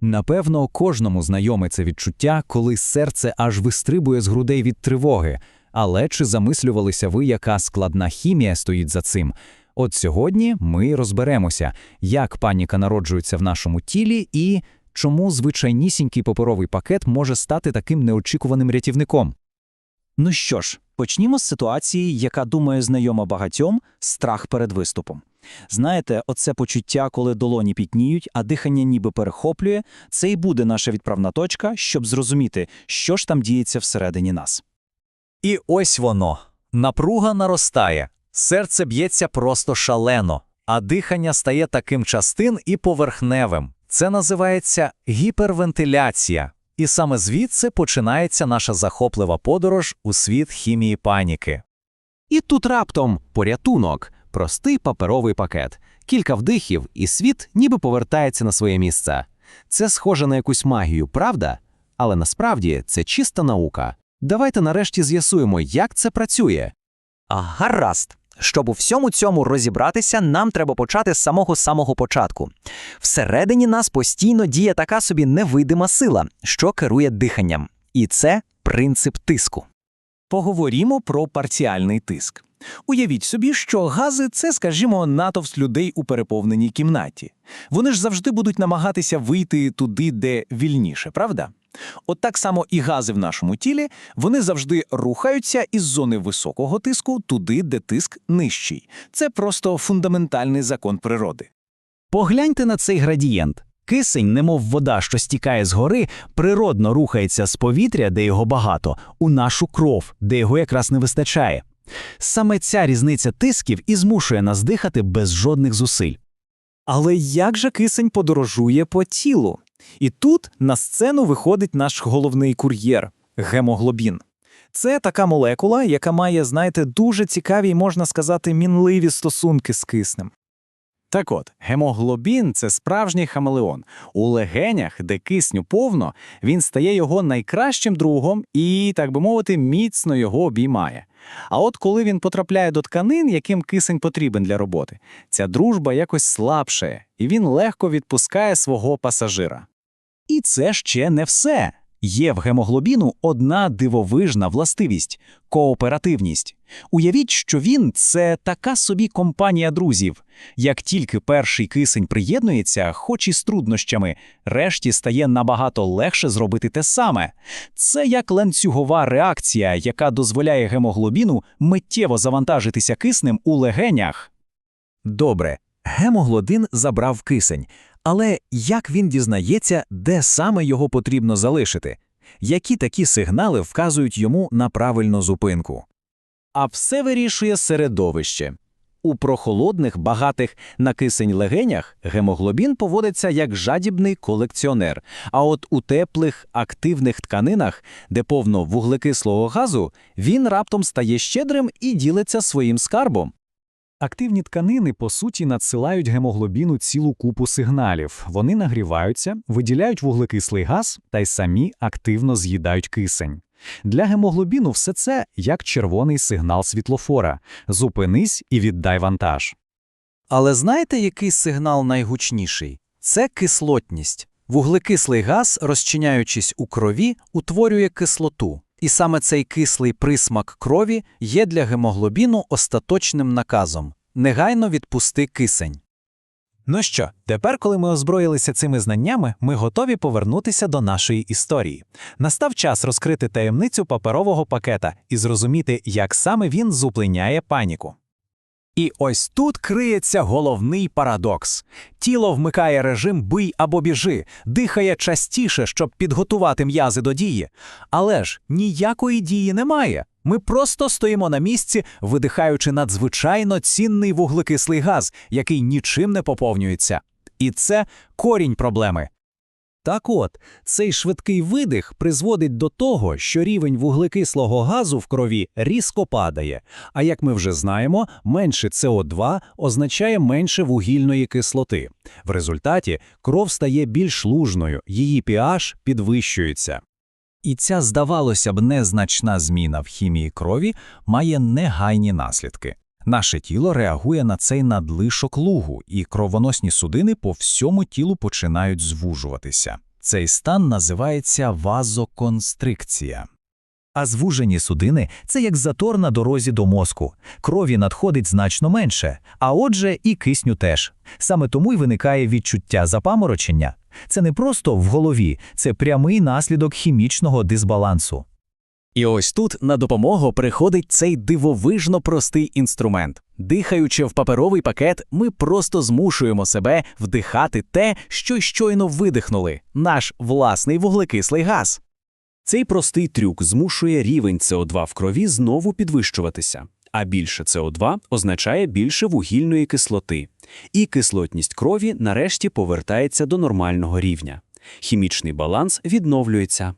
Напевно, кожному знайоме це відчуття, коли серце аж вистрибує з грудей від тривоги. Але чи замислювалися ви, яка складна хімія стоїть за цим? От сьогодні ми розберемося, як паніка народжується в нашому тілі і чому звичайнісінький паперовий пакет може стати таким неочікуваним рятівником. Ну що ж, почнімо з ситуації, яка, думаю, знайома багатьом – страх перед виступом. Знаєте, оце почуття, коли долоні пітніють, а дихання ніби перехоплює, це і буде наша відправна точка, щоб зрозуміти, що ж там діється всередині нас. І ось воно. Напруга наростає, серце б'ється просто шалено, а дихання стає таким частин і поверхневим. Це називається гіпервентиляція. І саме звідси починається наша захоплива подорож у світ хімії паніки. І тут раптом порятунок, простий паперовий пакет, кілька вдихів, і світ ніби повертається на своє місце. Це схоже на якусь магію, правда? Але насправді це чиста наука. Давайте нарешті з'ясуємо, як це працює. А гаразд. Щоб у всьому цьому розібратися, нам треба почати з самого самого початку. Всередині нас постійно діє така собі невидима сила, що керує диханням. І це принцип тиску. Поговоримо про парціальний тиск. Уявіть собі, що гази це, скажімо, натовс людей у переповненій кімнаті. Вони ж завжди будуть намагатися вийти туди, де вільніше, правда? От так само і гази в нашому тілі, вони завжди рухаються із зони високого тиску туди, де тиск нижчий. Це просто фундаментальний закон природи. Погляньте на цей градієнт. Кисень, немов вода, що стікає з гори, природно рухається з повітря, де його багато, у нашу кров, де його якраз не вистачає. Саме ця різниця тисків і змушує нас дихати без жодних зусиль. Але як же кисень подорожує по тілу? І тут на сцену виходить наш головний кур'єр гемоглобін. Це така молекула, яка має, знаєте, дуже цікаві можна сказати, мінливі стосунки з киснем. Так от, гемоглобін це справжній хамелеон. У легенях, де кисню повно, він стає його найкращим другом і, так би мовити, міцно його обіймає. А от коли він потрапляє до тканин, яким кисень потрібен для роботи, ця дружба якось слабшає, і він легко відпускає свого пасажира. І це ще не все. Є в гемоглобіну одна дивовижна властивість кооперативність. Уявіть, що він це така собі компанія друзів. Як тільки перший кисень приєднується, хоч і з труднощами, решті стає набагато легше зробити те саме. Це як ланцюгова реакція, яка дозволяє гемоглобіну миттєво завантажитися киснем у легенях. Добре, гемоглобін забрав кисень. Але як він дізнається, де саме його потрібно залишити? Які такі сигнали вказують йому на правильну зупинку? А все вирішує середовище. У прохолодних, багатих на кисень легенях гемоглобін поводиться як жадібний колекціонер. А от у теплих, активних тканинах, де повно вуглекислого газу, він раптом стає щедрим і ділиться своїм скарбом. Активні тканини, по суті, надсилають гемоглобіну цілу купу сигналів. Вони нагріваються, виділяють вуглекислий газ та й самі активно з'їдають кисень. Для гемоглобіну все це як червоний сигнал світлофора зупинись і віддай вантаж. Але знаєте, який сигнал найгучніший? Це кислотність. Вуглекислий газ, розчиняючись у крові, утворює кислоту. І саме цей кислий присмак крові є для гемоглобіну остаточним наказом негайно відпусти кисень. Ну що, тепер, коли ми озброїлися цими знаннями, ми готові повернутися до нашої історії. Настав час розкрити таємницю паперового пакета і зрозуміти, як саме він зупиняє паніку. І ось тут криється головний парадокс. Тіло вмикає режим бий або біжи, дихає частіше, щоб підготувати м'язи до дії. Але ж ніякої дії немає. Ми просто стоїмо на місці, видихаючи надзвичайно цінний вуглекислий газ, який нічим не поповнюється. І це корінь проблеми. Так от, цей швидкий видих призводить до того, що рівень вуглекислого газу в крові різко падає. А як ми вже знаємо, менше СО2 означає менше вугільної кислоти. В результаті кров стає більш лужною, її pH підвищується. І ця, здавалося б, незначна зміна в хімії крові має негайні наслідки. Наше тіло реагує на цей надлишок лугу, і кровоносні судини по всьому тілу починають звужуватися. Цей стан називається вазоконстрикція. А звужені судини – це як затор на дорозі до мозку. Крові надходить значно менше, а отже і кисню теж. Саме тому й виникає відчуття запаморочення. Це не просто в голові, це прямий наслідок хімічного дисбалансу. І ось тут на допомогу приходить цей дивовижно простий інструмент. Дихаючи в паперовий пакет, ми просто змушуємо себе вдихати те, що щойно видихнули наш власний вуглекислий газ. Цей простий трюк змушує рівень СО2 в крові знову підвищуватися, а більше СО2 означає більше вугільної кислоти, і кислотність крові нарешті повертається до нормального рівня. Хімічний баланс відновлюється.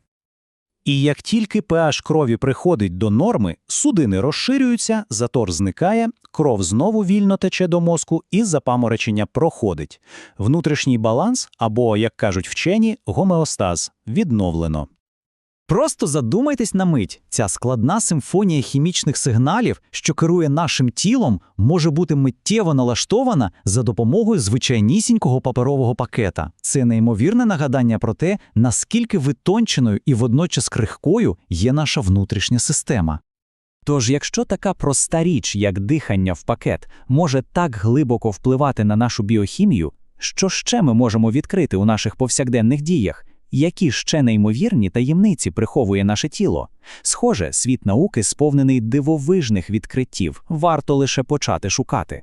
І як тільки pH крові приходить до норми, судини розширюються, затор зникає, кров знову вільно тече до мозку і запаморочення проходить. Внутрішній баланс, або, як кажуть вчені, гомеостаз відновлено. Просто задумайтесь на мить. Ця складна симфонія хімічних сигналів, що керує нашим тілом, може бути миттєво налаштована за допомогою звичайнісінького паперового пакета. Це неймовірне нагадання про те, наскільки витонченою і водночас крихкою є наша внутрішня система. Тож, якщо така проста річ, як дихання в пакет, може так глибоко впливати на нашу біохімію, що ще ми можемо відкрити у наших повсякденних діях? Які ще неймовірні таємниці приховує наше тіло? Схоже, світ науки сповнений дивовижних відкриттів, варто лише почати шукати.